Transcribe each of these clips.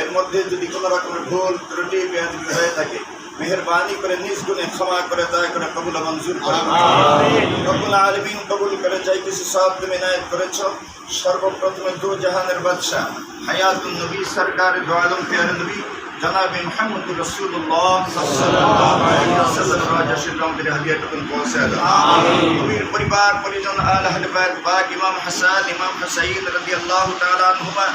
এর মধ্যে যদি কোনো রকমের ভুল, ত্রুটি হয়ে থাকে, মেহরবানি করে নিজ গুণে ক্ষমা করে দয়া করে কবুল মঞ্জুর কবুল আলমিন কবুল করে যাই কিছু সব তুমি নায়ক করেছ। সর্বপ্রথমে দু জাহানের বাদশাহ হায়াতুল নবী, সরকার দো আলম পেয়ার নবী জনাবে মোহাম্মদ রসুল্লাহ পরিবার পরিজন আলহাদ ইমাম হাসান ইমাম হাসাইন রবি আল্লাহ তালুমা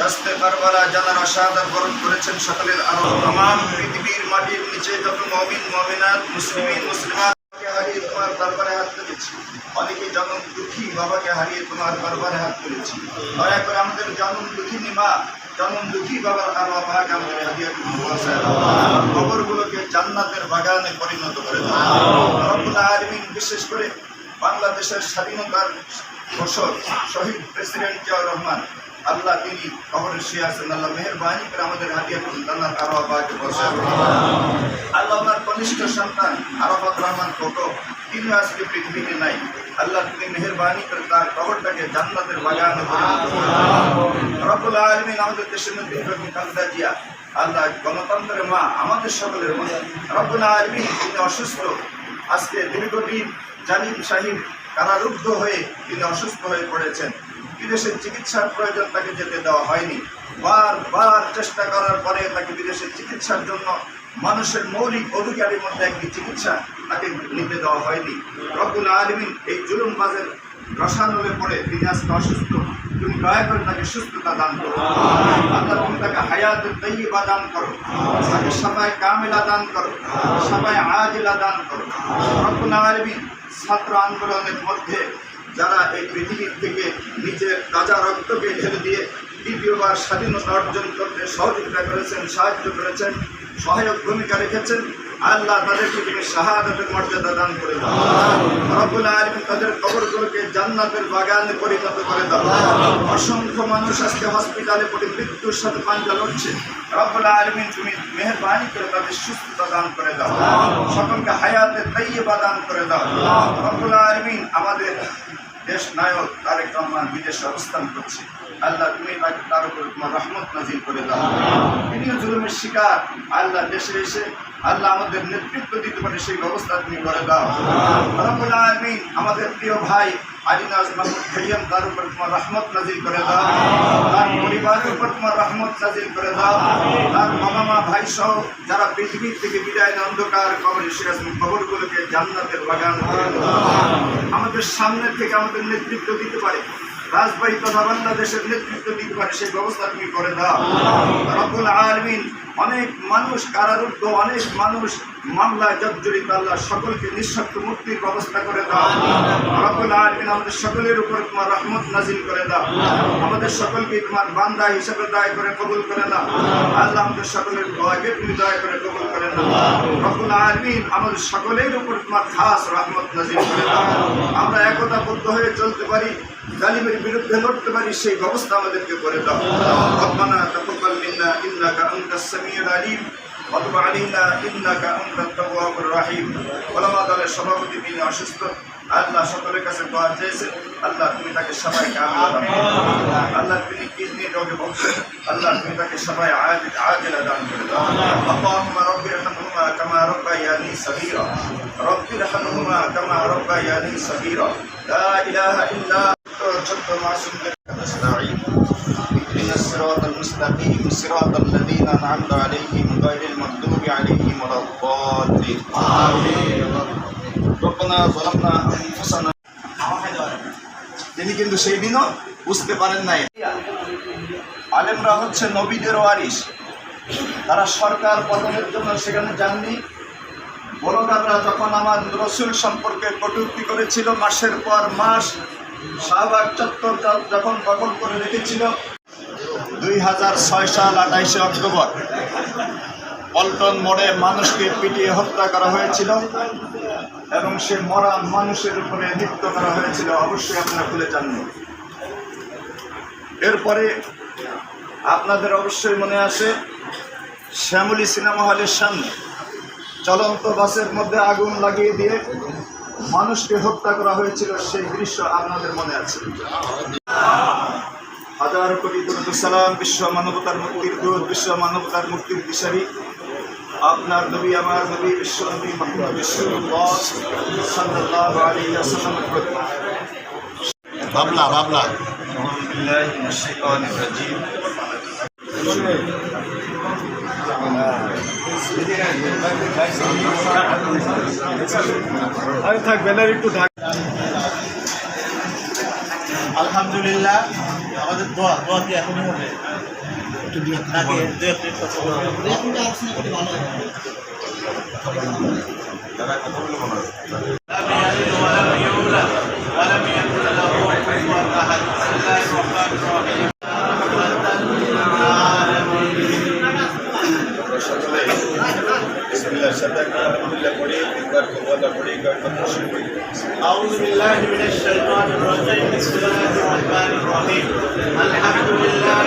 রাস্তে কারবালা যারা রসাদার বরণ করেছেন সকলের আরও তাম পৃথিবীর মাটির নিচে যত মমিন মমিনাত মুসলিমিন মুসলিমান হারিয়ে তোমার দরবারে হাত তুলেছি অনেকে জনম দুঃখী বাবাকে হারিয়ে তোমার দরবারে হাত তুলেছি দয়া করে আমাদের জনম দুঃখী মা জনম দুঃখী বাবার আরও ভাগ আমাদের হাদিয়া কবরগুলোকে জান্নাতের বাগানে পরিণত করে রব্বুল বিশেষ করে বাংলাদেশের স্বাধীনতার ফসল শহীদ প্রেসিডেন্ট জিয়াউর রহমান, আল্লাহ তিনি কবরে শুয়ে আছেন। আল্লাহ মেহরবানি করে আমাদের হাদিয়া করুন জান্নাত আরও বসে আল্লাহ ওনার কনিষ্ঠ সন্তান আরাফাত রহমান কোটো তিনি আজকে পৃথিবীতে নাই। আল্লাহ তুমি মেহরবানি করে তার কবরটাকে জান্নাতের বাগানে রব্বুল আলামিন আমাদের দেশের মধ্যে খালেদা জিয়া, আল্লাহ গণতন্ত্রের মা, আমাদের সকলের মা। রব্বুল আলামিন তিনি অসুস্থ, আজকে দীর্ঘদিন জালিম সাহিব কারারুদ্ধ হয়ে তিনি অসুস্থ হয়ে পড়েছেন। বিদেশের চিকিৎসার প্রয়োজন তাকে যেতে দেওয়া হয়নি। বারবার চেষ্টা করার পরে তাকে বিদেশের চিকিৎসার জন্য মানুষের মৌলিক অধিকারের মধ্যে একটি চিকিৎসা তাকে নিতে দেওয়া হয়নি। রব্বুল আলমিন এই জুলুমবাজের রসানলে পড়ে তিনি আজকে অসুস্থ। তুমি দয়া করে তাকে সুস্থতা দান করো। আল্লাহ তুমি তাকে হায়াত তৈবা দান করো। তাকে সবাই কামেলা দান করো। সবাই আজিলা দান করো। রব্বুল আলমিন ছাত্র আন্দোলনের মধ্যে যারা এই পৃথিবীর থেকে নিজের তাজা রক্তকে ঢেলে দিয়ে দ্বিতীয়বার স্বাধীনতা অর্জন করতে সহযোগিতা করেছেন, সাহায্য করেছেন সহায়ক ভূমিকা রেখেছেন। আল্লাহ তাদেরকে তুমি শাহাদাতের মর্যাদা দান করে দাও। রব্বুল আলামিন তাদের কবরগুলোকে জান্নাতের বাগানে পরিণত করে দাও। অসংখ্য মানুষ আজকে হসপিটালে পড়ে মৃত্যুর সাথে পাঞ্জা লড়ছে। রব্বুল আলামিন তুমি মেহেরবানি করে তাদের সুস্থতা দান করে দাও। সকলকে হায়াতে তৈবা দান করে দাও। রব্বুল আলামিন আমাদের দেশ নায়ক তারেক রহমান বিদেশে অবস্থান করছে। আল্লাহ তুমি তার উপর তোমার রহমত নাজিল করে দাও। তিনিও জুলুমের শিকার। আল্লাহ দেশে এসে আল্লাহ আমাদের নেতৃত্ব দিতে পারে সেই ব্যবস্থা তুমি করে দাও। রব্বুল আলামিন আমাদের প্রিয় ভাই আলিনাজ মাহমুদ তার উপর তোমার রহমত করে দাও। তার পরিবারের উপর তোমার রহমত করে দাও। তার মা ভাই সহ যারা পৃথিবীর থেকে বিদায় অন্ধকার কবর জান্নাতের বাগান আমাদের সামনে থেকে আমাদের নেতৃত্ব দিতে পারে। রাজবাড়ি তথা বাংলাদেশের নেতৃত্ব দিতে পারে সেই ব্যবস্থা তুমি করে দাও। রব্বুল আলমিন অনেক মানুষ কারারুদ্ধ অনেক মানুষ মামলায় জর্জরিত আল্লাহ সকলকে নিঃশক্ত মুক্তির ব্যবস্থা করে দাও। রব্বুল আলমিন আমাদের সকলের উপর তোমার রহমত নাজিল করে দাও। আমাদের সকলকে তোমার বান্দা হিসেবে দয়া করে কবুল করে নাও। আল্লাহ আমাদের সকলের দয়াকে তুমি দয়া করে কবুল করে নাও। রব্বুল আলমিন আমাদের সকলের উপর তোমার খাস রহমত নাজিল করে দাও। আমরা একতাবদ্ধ হয়ে চলতে পারি জালিমের বিরুদ্ধে লড়তে পারি সেই ব্যবস্থা আমাদেরকে করে দাও। রব্বানা তাকাব্বাল মিন্না ইন্নাকা আনতাস সামিউল আলিম। অথবা আলিনা ইন্নাকা আন্তাবুর রাহিম। ওলামা দলের সভাপতি তিনি অসুস্থ। আল্লাহ সকলের কাছে দোয়া চেয়েছেন আল্লাহ তুমি তাকে সবাই আল্লাহ তিনি কিডনি রোগে ভুগছেন আল্লাহ তুমি তাকে সবাই আজেলা দান করে। দাও রব্বির হানুমা কামা রব্বাইয়ানি সবীরা রব্বির হানুমা কামা রব্বাইয়ানি সবীরা লা ইলাহা ইল্লা ছোট্ট মাসুম نستعين اهدنا الصراط المستقيم صراط الذين انعمت عليهم غير المغضوب عليهم ولا الضالين ربنا ظلمنا انفسنا তিনি কিন্তু সেই দিনও বুঝতে পারেন নাই আলেমরা হচ্ছে নবীদের ওয়ারিস তারা সরকার পতনের জন্য সেখানে যাননি বড়কাররা যখন আমার রসুল সম্পর্কে কটূক্তি করেছিল মাসের পর মাস শাহবাগ চত্বর য- যখন দখল করে রেখেছিল দুই হাজার ছয় সাল আঠাইশে অক্টোবর। পল্টন মোড়ে মানুষকে পিটিয়ে হত্যা করা হয়েছিল এবং সে মরা মানুষের উপরে নৃত্য করা হয়েছিল। অবশ্যই আপনারা খুলে জানবেন। এরপরে আপনাদের অবশ্যই মনে আছে, শ্যামলী সিনেমা হলের সামনে চলন্ত বাসের মধ্যে আগুন লাগিয়ে দিয়ে মানুষকে হত্যা করা হয়েছিল সেই দৃশ্য আপনাদের মনে আছে? হাজার কোটি সালাম বিশ্ব মানবতার মুক্তির দূত বিশ্ব মানবতার মুক্তির দিশারি। আপনার নবী আমার নবী বিশ্ব নবী মোহাম্মদ বিশ্বল্লাহ সাল্লাল্লাহু আলাইহি ওয়াসাল্লাম। বাবলা বাবলা। থাক আলহামদুলিল্লাহ। আমাদের দোয়া দোয়া কি এখনই হবে নাকি দু এক মিনিট কথা বলবো? لم يلد ولم يولد ولم يكن له كفوا احد بسم الله الرحمن الرحيم বিসমিল্লাহ সাদা আলহামদুলিল্লাহ পড়ি একবার কবলা পড়ি একবার শুরু করি أعوذ بالله من الشيطان الرجيم بسم الله আমিন আলহামদুলিল্লাহ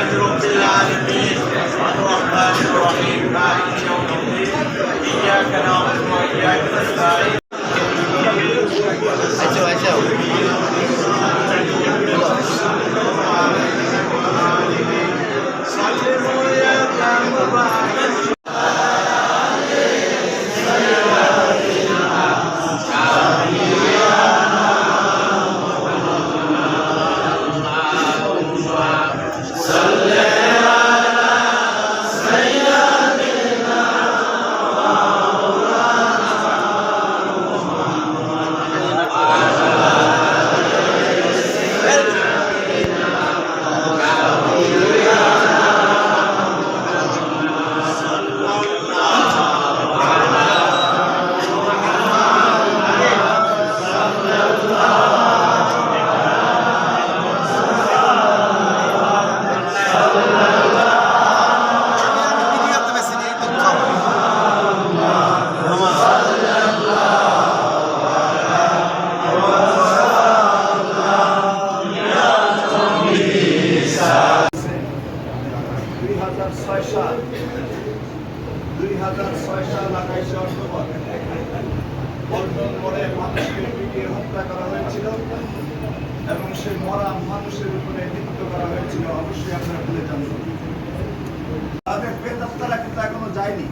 তাদের প্রেতাত্মারা কিন্তু এখনও যায়নি।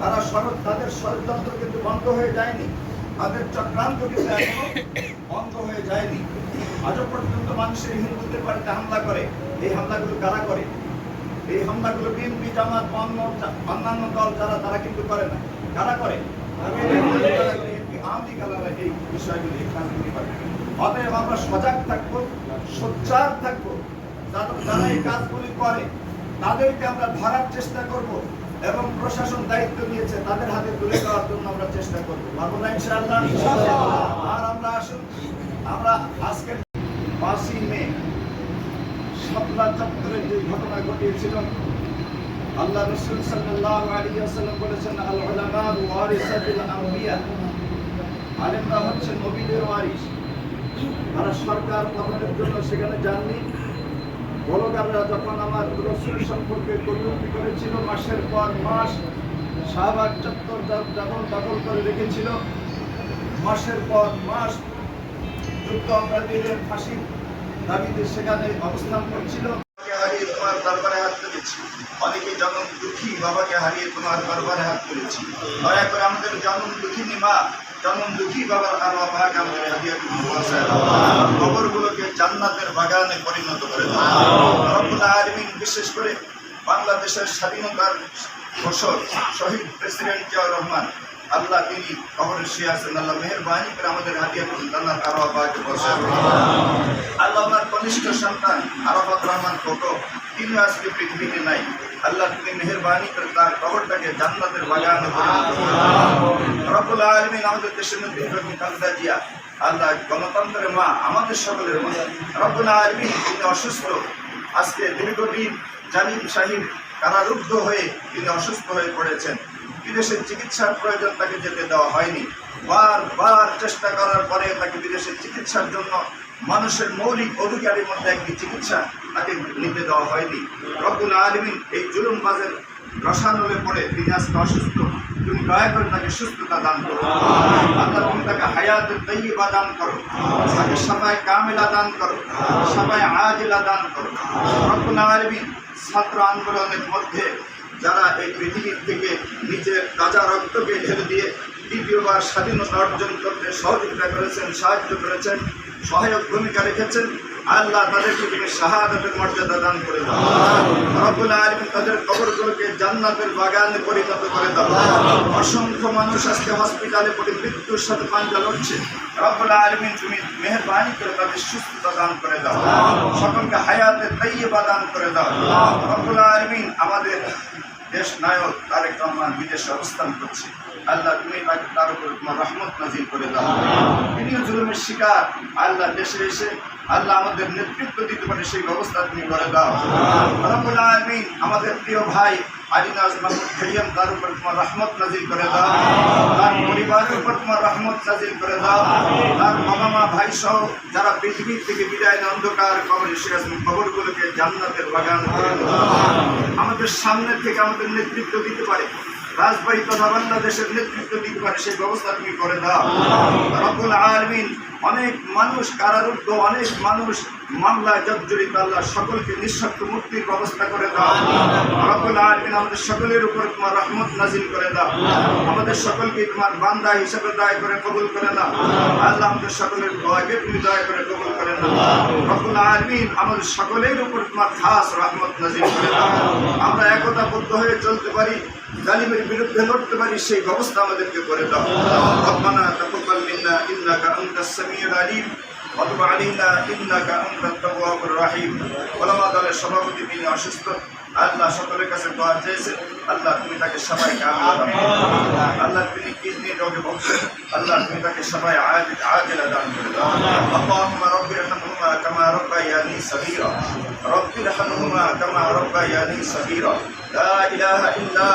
তারা শরৎ তাদের ষড়যন্ত্র কিন্তু বন্ধ হয়ে যায়নি। তাদের চক্রান্ত কিন্তু এখনও বন্ধ হয়ে যায়নি। আজও পর্যন্ত মানুষের হিন্দুদের বাড়িতে হামলা করে। এই হামলাগুলো কারা করে? এই হামলাগুলো বিএনপি, জামাত, অন্য অন্যান্য দল যারা, তারা কিন্তু করে না। কারা করে? এই বিষয়গুলি অতএব আমরা সজাগ থাকব, সোচ্চার থাকব। যারা এই কাজগুলি করে তাদেরকে আমরা ধরার চেষ্টা করব এবং প্রশাসন দায়িত্ব নিয়েছে তাদের হাতে তুলে দেওয়ার জন্য আমরা চেষ্টা করব। পারব না ইনশাআল্লাহ? আর আমরা আসুন আমরা আজকে পাঁচই মে শাপলা চত্বরে যে ঘটনা ঘটিয়েছিল আল্লাহ রসুল সাল্লাল্লাহু আলাইহি ওয়াসাল্লাম বলেছেন আল উলামা ওয়ারিসাতুল আম্বিয়া আলেমরা হচ্ছে নবীদের ওয়ারিস। তারা সরকার পতনের জন্য সেখানে যাননি। বলগাররা যখন আমার রসুল সম্পর্কে কটূক্তি করেছিল, মাসের পর মাস শাহবাগ চত্বর যখন দখল করে রেখেছিল, মাসের পর মাস যুদ্ধ অপরাধীদের ফাঁসির দাবিতে সেখানে অবস্থান করছিল। হারিয়ে তোমার দরবারে হাত তুলেছি। অনেকে জনম দুঃখী বাবাকে হারিয়ে তোমার দরবারে হাত তুলেছি। দয়া করে আমাদের জনম দুঃখিনী মা জনম দুঃখী বাবার আরও ভাগ আমাদের হাদিয়া কবরগুলোকে জান্নাতের বাগানে পরিণত করে রব্বুল বিশেষ করে বাংলাদেশের স্বাধীনতার ফসল শহীদ প্রেসিডেন্ট জিয়াউর রহমান, আল্লাহ তিনি কবরে শুয়ে আছেন। আল্লাহ মেহরবানি করে আমাদের হাদিয়া করুন জান্নাত আরও ভাগে বসে আল্লাহ ওনার কনিষ্ঠ সন্তান আরাফাত রহমান কোটো তিনি আজকে পৃথিবীতে নাই। আল্লাহ তুমি মেহরবানি করে তার কবরটাকে জান্নাতের বাগানে রব্বুল আলামিন আমাদের দেশের মধ্যে খালেদা জিয়া, আল্লাহ গণতন্ত্রের মা, আমাদের সকলের মা। রব্বুল আলামিন তিনি অসুস্থ, আজকে দীর্ঘদিন জানিম সাহিব কারারুদ্ধ হয়ে তিনি অসুস্থ হয়ে পড়েছেন। বিদেশে চিকিৎসার প্রয়োজন তাকে যেতে দেওয়া হয়নি। বারবার চেষ্টা করার পরে তাকে বিদেশে চিকিৎসার জন্য মানুষের মৌলিক অধিকারের মধ্যে একটি চিকিৎসা তাকে নিতে দেওয়া হয়নি। রব্বুল আলমিন এই জুলুমবাজের রসানলে পড়ে তিনি আজকে অসুস্থ। তুমি দয়া করে তাকে সুস্থতা দান করো। আল্লাহ তুমি তাকে হায়াতের তৈবা দান করো। তাকে সবাই কামেলা দান করো। সবাই আজিলা দান করো। রব্বুল আলামিন ছাত্র আন্দোলনের মধ্যে যারা এই পৃথিবীর থেকে নিজের তাজা রক্তকে ঢেলে দিয়ে দ্বিতীয়বার স্বাধীনতা অর্জন করতে সহযোগিতা করেছেন সাহায্য করেছেন সহায়ক ভূমিকা রেখেছেন আল্লাহ তাদেরকে তুমি শাহাদাতের মর্যাদা দান করে দাও। রব্বুল তাদের জান্নাতের বাগানে পরিণত করে দাও। অসংখ্য মানুষ আজকে হসপিটালে পড়ে মৃত্যুর সাথে পাঞ্জা লড়ছে। রব্বুল আলামিন তুমি মেহেরবানি করে তাদের সুস্থতা দান করে দাও। সকলকে হায়াতে করে দাও। রব্বুল আলামিন আমাদের দেশ নায়ক তারেক রহমান বিদেশে অবস্থান করছে। আল্লাহ তুমি তাকে তার উপর তোমার রহমত নাজিল করে দাও। তিনিও জুলুমের শিকার। আল্লাহ দেশে এসে আল্লাহ আমাদের নেতৃত্ব দিতে পারে, সেই ব্যবস্থা তুমি করে দাও। রব্বুল আলামিন আমাদের প্রিয় ভাই খাইয়াম তার উপর তোমার রহমত করে দাও। তার পরিবারের উপর তোমার রহমত করে দাও। তার বাবা মা ভাই সহ যারা পৃথিবীর থেকে বিদায় অন্ধকার বাগান করে আমাদের সামনে থেকে আমাদের নেতৃত্ব দিতে পারে। রাজবাড়ি তথা বাংলাদেশের নেতৃত্ব দিতে পারে, সেই ব্যবস্থা তুমি করে দাও। আলমিন অনেক মানুষ কারারুদ্ধ, অনেক মানুষ মামলায় জর্জরিত, আল্লাহ সকলকে নিঃশর্ত মুক্তির ব্যবস্থা করে দাও। রব্বুল আলমিন আমাদের সকলের উপর তোমার রহমত নাজিল করে দাও। আমাদের সকলকে তোমার বান্দা হিসেবে দয়া করে কবুল করে না আল্লাহ আমাদের সকলের দয়াকে তুমি দয়া করে কবুল করে না রব্বুল আলমিন আমাদের সকলের উপর তোমার খাস রহমত নাজিল করে দাও। আমরা একতাবদ্ধ হয়ে চলতে পারি। জালিমের বিরুদ্ধে লড়তে পারি সেই ব্যবস্থা আমাদেরকে করে দাও রব্বানা তাকাব্বাল মিন্না ইন্নাকা আনতাস সামিউল আলিম وتب علينا انك انت التواب الرحيم ওলামা দলের সভাপতি তিনি অসুস্থ আল্লাহ সকলের কাছে দোয়া চেয়েছে আল্লাহ তুমি তাকে সবাইকে আল্লাহ আল্লাহ তিনি কিডনি রোগে ভুগছেন আল্লাহ তুমি তাকে সবাই আজেলা দান করে দাও اللهم رب ارحمهما كما ربياني صغيرا رب ارحمهما كما ربياني صغيرا لا اله الا